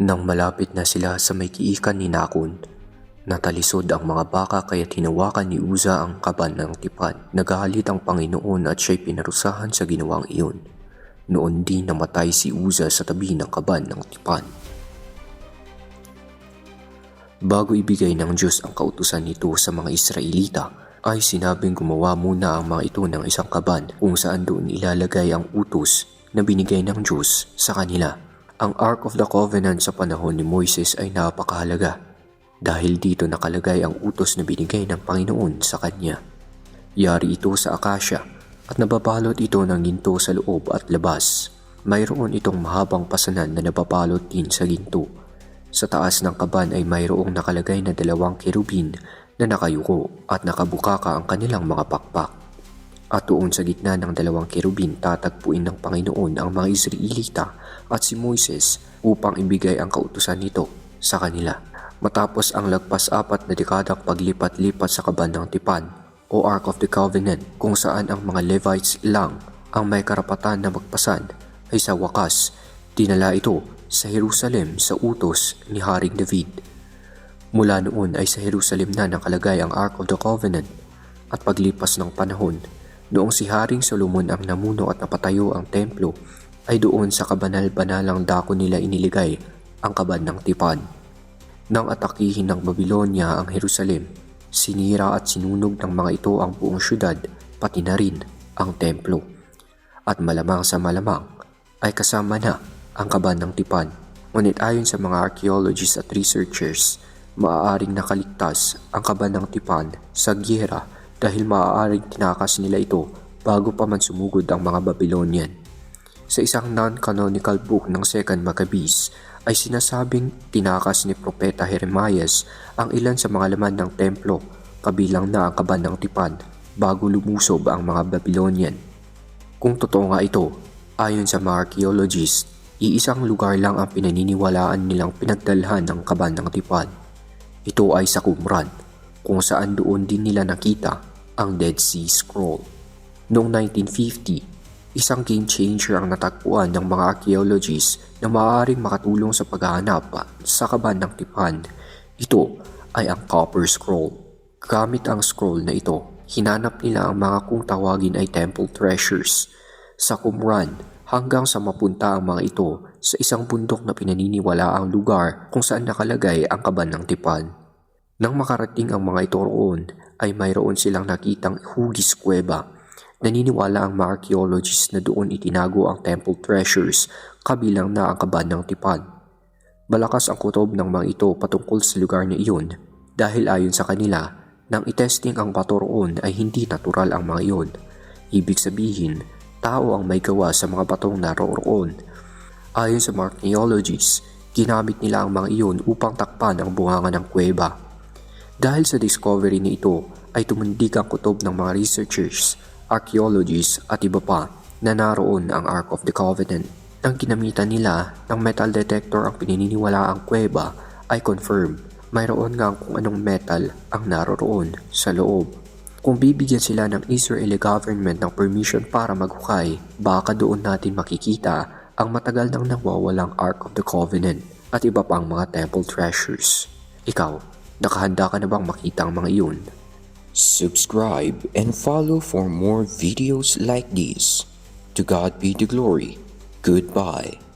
Nang malapit na sila sa may kiikan ni Nakon, natalisod ang mga baka kaya tinawakan ni Uza ang kaban ng tipan. Nagalit ang Panginoon at siya'y pinarusahan sa ginawang iyon. Noon din namatay si Uza sa tabi ng kaban ng tipan. Bago ibigay ng Diyos ang kautusan nito sa mga Israelita, ay sinabing gumawa muna ang mga ito ng isang kaban kung saan doon ilalagay ang utos na binigay ng Diyos sa kanila. Ang Ark of the Covenant sa panahon ni Moises ay napakahalaga dahil dito nakalagay ang utos na binigay ng Panginoon sa kanya. Yari ito sa akasya at nababalot ito ng ginto sa loob at labas. Mayroon itong mahabang pasanan na nababalot din sa ginto. Sa taas ng kaban ay mayroong nakalagay na dalawang kerubin na nakayuko at nakabukaka ang kanilang mga pakpak. At doon sa gitna ng dalawang kerubin tatagpuin ng Panginoon ang mga Israelita at si Moises upang ibigay ang kautusan nito sa kanila. Matapos ang lagpas apat na dekadang paglipat-lipat sa kaban ng tipan o Ark of the Covenant kung saan ang mga Levites lang ang may karapatan na magpasan ay sa wakas dinala ito sa Jerusalem sa utos ni Haring David. Mula noon ay sa Jerusalem na nakalagay ang Ark of the Covenant at paglipas ng panahon, noong si Haring Solomon ang namuno at napatayo ang templo, ay doon sa kabanal-banalang dako nila iniligay ang kaban ng tipan. Nang atakihin ng Babylonia ang Jerusalem, sinira at sinunog ng mga ito ang buong syudad, pati na rin ang templo. At malamang sa malamang ay kasama na ang kaban ng tipan. Ngunit ayon sa mga archaeologists at researchers, maaaring nakaligtas ang kaban ng tipan sa giyera dahil maaaring tinakas nila ito bago pa man sumugod ang mga Babylonian. Sa isang non-canonical book ng Second Maccabees ay sinasabing tinakas ni Propeta Jeremias ang ilan sa mga laman ng templo kabilang na ang kaban ng tipan bago lumusob ang mga Babylonian. Kung totoo nga ito, ayon sa mga archaeologists, iisang lugar lang ang pinaniniwalaan nilang pinagdalhan ng kaban ng tipan. Ito ay sa Qumran, kung saan doon din nila nakita ang Dead Sea Scroll. Noong 1950, isang game changer ang natagpuan ng mga archaeologists na maaaring makatulong sa paghahanap sa kaban ng tipan. Ito ay ang Copper Scroll. Gamit ang scroll na ito, hinanap nila ang mga kung tawagin ay temple treasures. Sa Qumran, hanggang sa mapunta ang mga ito sa isang bundok na pinaniniwala ang lugar kung saan nakalagay ang kaban ng tipan. Nang makarating ang mga ito roon, ay mayroon silang nakitang hugis kuweba. Naniniwala ang mga archaeologists na doon itinago ang temple treasures kabilang na ang kaban ng tipan. Malakas ang kutob ng mga ito patungkol sa lugar na iyon dahil ayon sa kanila, nang itesting ang bato roon ay hindi natural ang mga iyon. Ibig sabihin, tao ang may gawa sa mga batong naroroon. Ayon sa mga archaeologists, ginamit nila ang mga iyon upang takpan ang bunganga ng kuweba. Dahil sa discovery ni ito ay tumundig ang kutob ng mga researchers, archaeologists at iba pa na naroon ang Ark of the Covenant. Nang ginamitan nila ng metal detector ang pinaniniwala ang kuweba ay confirm mayroon nga kung anong metal ang naroroon sa loob. Kung bibigyan sila ng Israeli government ng permission para maghukay, baka doon natin makikita ang matagal nang nawawalang Ark of the Covenant at iba pang mga temple treasures. Ikaw, nakahanda ka na bang makita ang mga iyon? Subscribe and follow for more videos like these. To God be the glory. Goodbye.